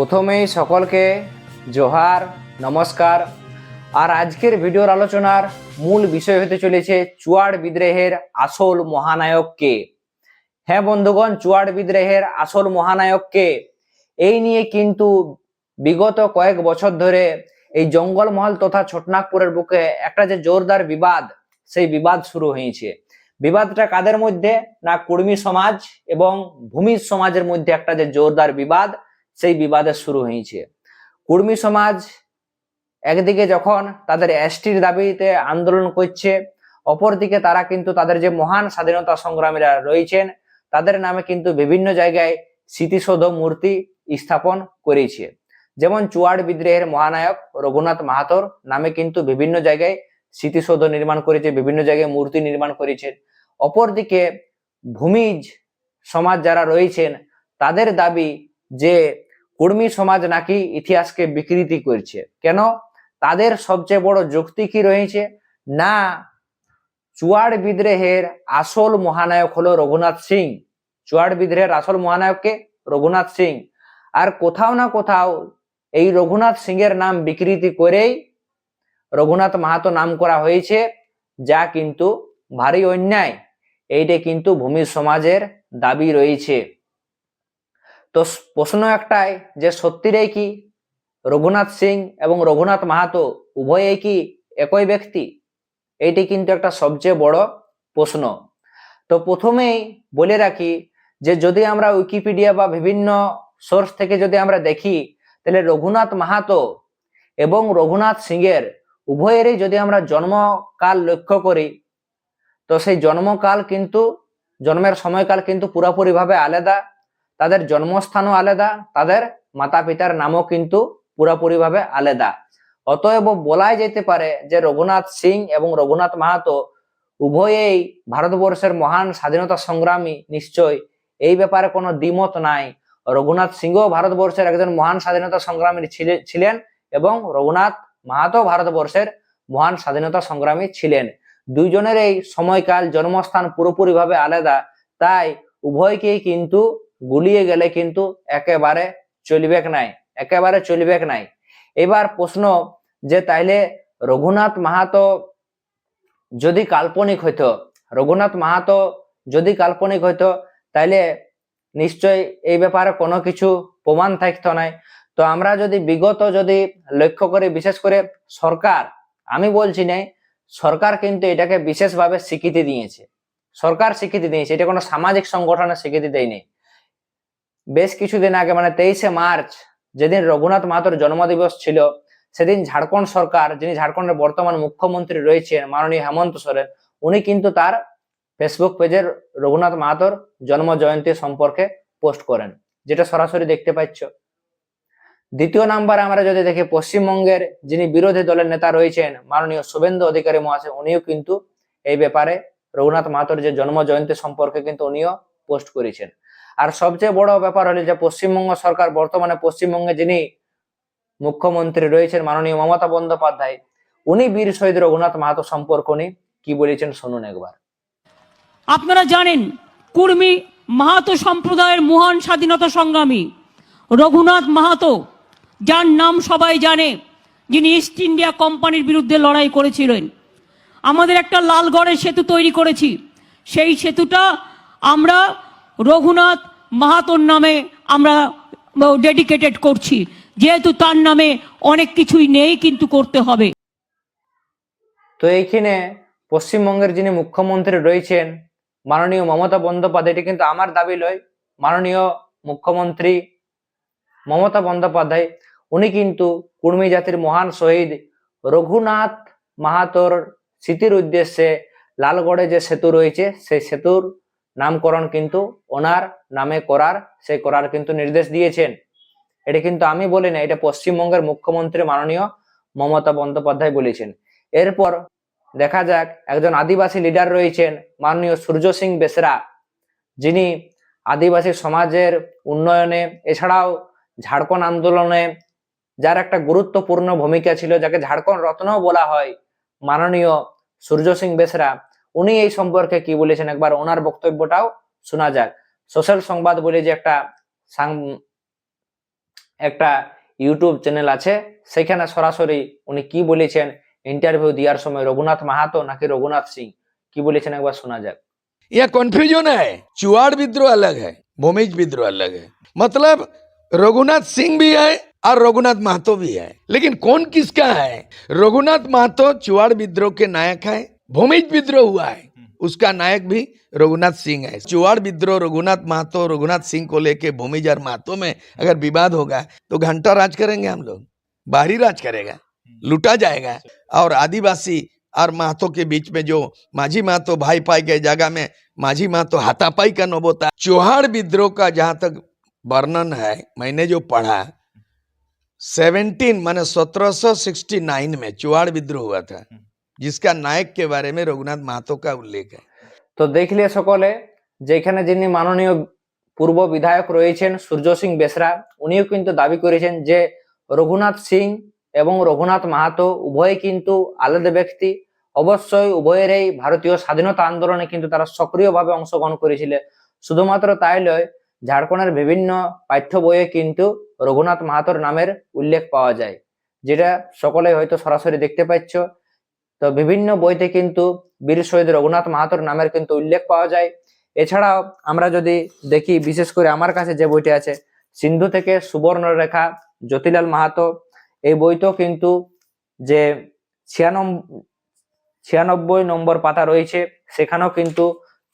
প্রথমেই সকলকে জোহার, নমস্কার। আর আজকের ভিডিওর আলোচনার মূল বিষয় হতে চলেছে চুয়াড় বিদ্রোহের আসল মহানায়ক কে হ্যাঁ বন্ধুগণ, চুয়াড় বিদ্রোহের আসল মহানায়ক কে এই নিয়ে কিন্তু বিগত কয়েক বছর ধরে এই জঙ্গলমহল তথা ছোটনাগপুরের বুকে একটা যে জোরদার বিবাদ, সেই বিবাদ শুরু হয়েছে। বিবাদটা কাদের মধ্যে? না কুর্মী সমাজ এবং ভূমি সমাজের মধ্যে একটা যে জোরদার বিবাদ সেই বিবাদের শুরু হয়েছে। কুর্মী সমাজ একদিকে যখন তাদের এসটির দাবিতে আন্দোলন করছে, অপরদিকে তারা কিন্তু তাদের যে মহান স্বাধীনতা সংগ্রামীরা রয়েছেন, তাদের নামে কিন্তু বিভিন্ন জায়গায় স্মৃতিসৌধ মূর্তি স্থাপন করেছে। যেমন চুয়াড় বিদ্রোহের মহানায়ক রঘুনাথ মাহাতোর নামে কিন্তু বিভিন্ন জায়গায় স্মৃতিসৌধ নির্মাণ করেছে, বিভিন্ন জায়গায় মূর্তি নির্মাণ করেছেন অপরদিকে ভূমিজ সমাজ যারা রয়েছেন, তাদের দাবি যে কুর্মী সমাজ নাকি ইতিহাসকে বিকৃতি করছে? কেন? তাদের সবচেয়ে বড় যুক্তি কি রয়েছে? না চুয়াড় বিদ্রোহের আসল মহানায়ক হলো রঘুনাথ সিং। চুয়াড় বিদ্রোহের আসল মহানায়ককে রঘুনাথ সিং। আর কোথাও না কোথাও এই রঘুনাথ সিং এর নাম বিকৃতি করেই রঘুনাথ মাহাতো নাম করা হয়েছে, যা কিন্তু ভারী অন্যায়। এইটা কিন্তু ভূমি সমাজের দাবি রয়েছে। তো প্রশ্ন একটাই যে সত্যিটাই কি? রঘুনাথ সিং এবং রঘুনাথ মাহাতো উভয়েই কি একই ব্যক্তি? এইটি কিন্তু একটা সবচেয়ে বড় প্রশ্ন। তো প্রথমেই বলে রাখি যে যদি আমরা উইকিপিডিয়া বা বিভিন্ন সোর্স থেকে যদি আমরা দেখি, তাহলে রঘুনাথ মাহাতো এবং রঘুনাথ সিংয়ের উভয়েরই যদি আমরা জন্মকাল লক্ষ্য করি, তো সেই জন্মকাল কিন্তু, জন্মের সময়কাল কিন্তু পুরোপুরিভাবে আলাদা। তাদের জন্মস্থানও আলাদা, তাদের মাতা পিতার নামও কিন্তু পুরোপুরিভাবে আলাদা। অতএব বলাই যেতে পারে যে রঘুনাথ সিং এবং রঘুনাথ মাহাতো উভয়েই ভারতবর্ষের মহান স্বাধীনতা সংগ্রামী, নিশ্চয়। এই ব্যাপারে কোনো দ্বিমত নাই। রঘুনাথ সিংও ভারতবর্ষের একজন মহান স্বাধীনতা সংগ্রামী ছিলে- ছিলেন এবং রঘুনাথ মাহাতো ভারতবর্ষের মহান স্বাধীনতা সংগ্রামী ছিলেন। দুইজনের এই সময়কাল, জন্মস্থান পুরোপুরিভাবে আলাদা, তাই উভয়কেই কিন্তু গুলিয়ে গেলে কিন্তু একেবারে চলবেক নাই? একেবারে চলবেক নাই? এবার প্রশ্ন যে তাইলে রঘুনাথ মাহাতো যদি কাল্পনিক হইতো, রঘুনাথ মাহাতো যদি কাল্পনিক হইতো, তাইলে নিশ্চয় এই ব্যাপারে কোনো কিছু প্রমাণ থাকতো নাই। তো আমরা যদি বিগত যদি লক্ষ্য করি, বিশেষ করে সরকার, আমি বলছি নাই, সরকার কিন্তু এটাকে বিশেষভাবে স্বীকৃতি দিয়েছে। সরকার স্বীকৃতি দিয়েছে, এটা কোনো সামাজিক সংগঠনের স্বীকৃতি দেয়নি। বেশ কিছুদিন আগে মানে তেইশে মার্চ, যেদিন রঘুনাথ মাহাতোর জন্মদিবস ছিল, সেদিন ঝাড়খণ্ড সরকার, যিনি ঝাড়খণ্ডের বর্তমান মুখ্যমন্ত্রী রয়েছেন, মাননীয় হেমন্ত সোরেন, উনি কিন্তু তার ফেসবুক পেজের রঘুনাথ মাহাতোর জন্ম জয়ন্তী সম্পর্কে পোস্ট করেন, যেটা সরাসরি দেখতে পাচ্ছ। দ্বিতীয় নাম্বারে আমরা যদি দেখি, পশ্চিমবঙ্গের যিনি বিরোধী দলের নেতা রয়েছেন, মাননীয় শুভেন্দু অধিকারী মহাশয়, উনিও কিন্তু এই ব্যাপারে রঘুনাথ মাহাতোর যে জন্ম জয়ন্তী সম্পর্কে কিন্তু উনিও পোস্ট করেছেন। আর সবচেয়ে বড় ব্যাপার হলো যে পশ্চিমবঙ্গ সরকার বর্তমানে পশ্চিমবঙ্গে যিনি মুখ্যমন্ত্রী রয়েছেন মাননীয় মমতা বন্দ্যোপাধ্যায়, উনি বীর শহীদ রঘুনাথ মাহাতো সম্পর্ক নিয়ে কি বলেছেন শুনুন একবার। আপনারা জানেন কুর্মী মাহাতো সম্প্রদায়ের মহান স্বাধীনতা সংগ্রামী রঘুনাথ মাহাতো, যার নাম সবাই জানে, যিনি ইস্ট ইন্ডিয়া কোম্পানির বিরুদ্ধে লড়াই করেছিলেন। আমাদের একটা লালগড়ের সেতু তৈরি করেছি। সেই সেতুটা আমরা রঘুনাথ মাহাতোর নামে আমরা ডেডিকেটেড করছি। যেহেতু তার নামে অনেক কিছুই নেই কিন্তু করতে হবে। তো এইখানে পশ্চিমবঙ্গের যিনি মুখ্যমন্ত্রী রয়েছেন, মাননীয় মমতা বন্দ্যোপাধ্যায়, এটি কিন্তু আমার দাবি লয় মাননীয় মুখ্যমন্ত্রী মমতা বন্দ্যোপাধ্যায়, উনি কিন্তু কুর্মী জাতির মহান শহীদ রঘুনাথ মাহাতোর স্মৃতির উদ্দেশ্যে লালগড়ে যে সেতু রয়েছে, সেই সেতুর নামকরণ কিন্তু ওনার নামে করার সেই করার কিন্তু নির্দেশ দিয়েছেন। এটা কিন্তু আমি বলি না, এটা পশ্চিমবঙ্গের মুখ্যমন্ত্রী মাননীয় মমতা বন্দ্যোপাধ্যায় বলেছেন। এরপর দেখা যাক, একজন আদিবাসী লিডার রয়েছেন মাননীয় সূর্য সিং বেসরা। যিনি আদিবাসী সমাজের উন্নয়নে, এছাড়াও ঝাড়খণ্ড আন্দোলনে যার একটা গুরুত্বপূর্ণ ভূমিকা ছিল, যাকে ঝাড়খণ্ড রত্নও বলা হয়, মাননীয় সূর্য সিং বেসরা। উনি এই সম্পর্কে কি বলেছেন একবার ওনার বক্তব্যটাও শোনা যাক সোশ্যাল সংবাদ বলে যে একটা সাং- একটা ইউটিউব চ্যানেল আছে সেখানে সরাসরি উনি কি বলেছেন ইন্টারভিউ দেওয়ার সময় রঘুনাথ মাহাতো নাকি রঘুনাথ সিং কি বলেছেন একবার শোনা যাক यह कन्फ्यूजन है चुआड़ विद्रोह अलग है भूमिज विद्रोह अलग है मतलब रघुनाथ सिंह भी है और रघुनाथ महतो भी है लेकिन कौन किसका है रघुनाथ महतो चुआड़ विद्रोह के नायक है भूमिज विद्रोह हुआ है। उसका नायक भी रघुनाथ सिंह है। चुआड़ विद्रोह रघुनाथ महतो रघुनाथ सिंह को लेके भूमिज और महतो में अगर विवाद होगा तो घंटा राज करेंगे हम लोग। बाहरी राज करेगा लूटा जाएगा। और आदिवासी और महतो के बीच में जो माझी महतो भाई पाई गए जगह में माझी महतो हाथापाई का नोबोता चौहाड़ विद्रोह का जहाँ तक वर्णन है मैंने जो पढ़ा सेवनटीन माने 1769 में चुहाड़ विद्रोह हुआ था। जिसका नायक के बारे में रघुनाथ महतो का उल्लेख है তো দেখলে সকলে যেখানে যিনি মাননীয় পূর্ব বিধায়ক রয়েছেন সূর্য সিং বেসরা উনিও কিন্তু দাবি করেছেন যে রঘুনাথ সিং এবং রঘুনাথ মাহাতো উভয়ই কিন্তু আলাদা ব্যক্তি অবশ্যই উভয়েরই ভারতীয় স্বাধীনতা আন্দোলনে কিন্তু তারা সক্রিয়ভাবে অংশগ্রহণ করেছিল শুধুমাত্র তাই নয় ঝাড়খণ্ডের বিভিন্ন পাঠ্য বইয়ে কিন্তু রঘুনাথ মাহাতোর নামের উল্লেখ পাওয়া যায় যেটা সকলেই হয়তো সরাসরি দেখতে পাচ্ছ তো বিভিন্ন বইতে কিন্তু বীর শহীদ রঘুনাথ মাহাতোর নামের কিন্তু উল্লেখ পাওয়া যায়। এছাড়াও আমরা যদি দেখি, বিশেষ করে আমার কাছে যে বইটি আছে, সিন্ধু থেকে সুবর্ণ রেখা জ্যোতিলাল মাহাতো, এই বইতেও কিন্তু যে ছিয়ানব্বই ছিয়ানব্বই নম্বর পাতা রয়েছে, সেখানেও কিন্তু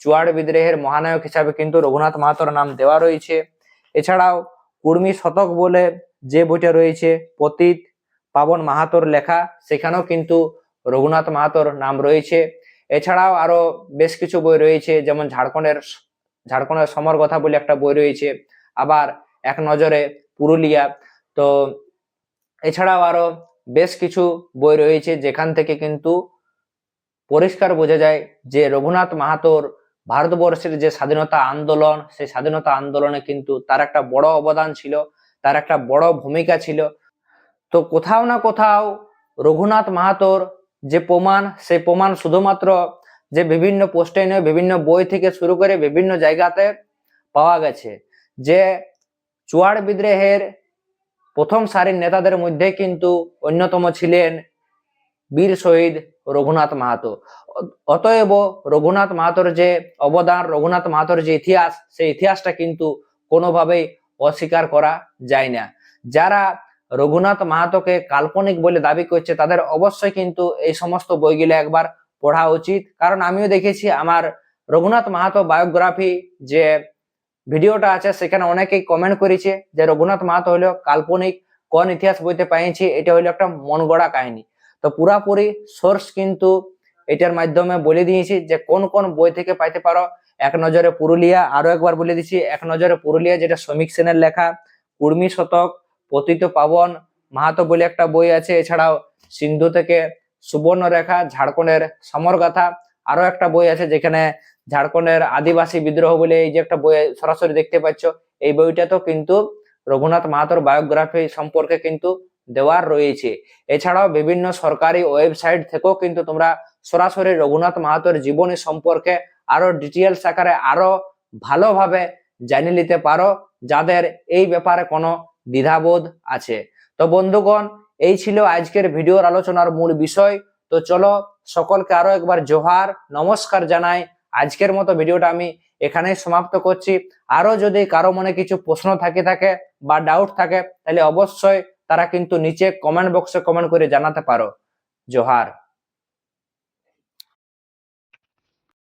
চুয়াড় বিদ্রোহের মহানায়ক হিসাবে কিন্তু রঘুনাথ মাহাতোর নাম দেওয়া রয়েছে। এছাড়াও কুর্মি শতক বলে যে বইটা রয়েছে, পতিত পাবন মাহাতোর লেখা, সেখানেও কিন্তু রঘুনাথ মাহাতোর নাম রয়েছে। এছাড়াও আরও বেশ কিছু বই রয়েছে, যেমন ঝাড়খণ্ডের ঝাড়খণ্ডের সমর কথা বলে একটা বই রয়েছে, আবার এক নজরে পুরুলিয়া। তো এছাড়াও আরও বেশ কিছু বই রয়েছে, যেখান থেকে কিন্তু পরিষ্কার বোঝা যায় যে রঘুনাথ মাহাতোর ভারতবর্ষের যে স্বাধীনতা আন্দোলন, সেই স্বাধীনতা আন্দোলনে কিন্তু তার একটা বড় অবদান ছিল, তার একটা বড় ভূমিকা ছিল। তো কোথাও না কোথাও রঘুনাথ মাহাতোর যে প্রমাণ, সেই প্রমাণ শুধুমাত্র যে বিভিন্ন পোস্টে নয় বিভিন্ন বই থেকে শুরু করে বিভিন্ন জায়গাতে পাওয়া গেছে। যে চুয়াড় বিদ্রোহের প্রথম সারির নেতাদের মধ্যে কিন্তু অন্যতম ছিলেন বীর শহীদ রঘুনাথ মাহাতো। অতএব রঘুনাথ মাহাতোর যে অবদান, রঘুনাথ মাহাতোর যে ইতিহাস, সেই ইতিহাসটা কিন্তু কোনোভাবেই অস্বীকার করা যায় না। যারা রঘুনাথ মাহাতোকে কাল্পনিক বলে দাবি করছে, তাদের অবশ্যই কিন্তু এই সমস্ত বইগুলো একবার পড়া উচিত। কারণ আমিও দেখেছি আমার রঘুনাথ মাহাতো বায়োগ্রাফি যে ভিডিওটা আছে, সেখানে অনেকেই কমেন্ট করেছে যে রঘুনাথ মাহাতো হলো কাল্পনিক কোন ইতিহাস বইতে পাইছি এটা হলো একটা মন গড়া কাহিনী। তো পুরাপুরি সোর্স কিন্তু এটার মাধ্যমে বলে দিয়েছি যে কোন কোন বই থেকে পাইতে পারো। এক নজরে পুরুলিয়া আরও একবার বলে দিচ্ছি, এক নজরে পুরুলিয়া, যেটা শ্রমিক সেনের লেখা, কুর্মি শতক পতিত পাবন, মাহাতো বলে একটা বই আছে, এছাড়াও সিন্ধু থেকে সুবর্ণরেখা, ঝাড়খণ্ডের সমরগাথা আরও একটা বই আছে যেখানে ঝাড়খণ্ডের আদিবাসী বিদ্রোহ বলে এই যে একটা বই সরাসরি দেখতে পাচ্ছ, এই বইটাতেও কিন্তু রঘুনাথ মাহাতোর বায়োগ্রাফি সম্পর্কে কিন্তু দেওয়ার রয়েছে। এছাড়াও বিভিন্ন সরকারি ওয়েবসাইট থেকেও কিন্তু তোমরা সরাসরি রঘুনাথ মাহাতোর জীবনী সম্পর্কে আরও ডিটেলস আকারে আরও ভালোভাবে জানিয়ে নিতে পারো। যাদের এই ব্যাপারে কোনো দ্বিধাবোধ আছে। তো বন্ধুগণ, এই ছিল আজকের ভিডিওর আলোচনার মূল বিষয়। তো চলো সকলকে আরও একবার জোহার, নমস্কার জানাই। আজকের মতো ভিডিওটা আমি এখানেই সমাপ্ত করছি। আরও যদি কারও মনে কিছু প্রশ্ন থাকে থাকে বা ডাউট থাকে, তাহলে অবশ্যই তারা কিন্তু নিচে কমেন্ট বক্সে কমেন্ট করে জানাতে পারো। জোহার।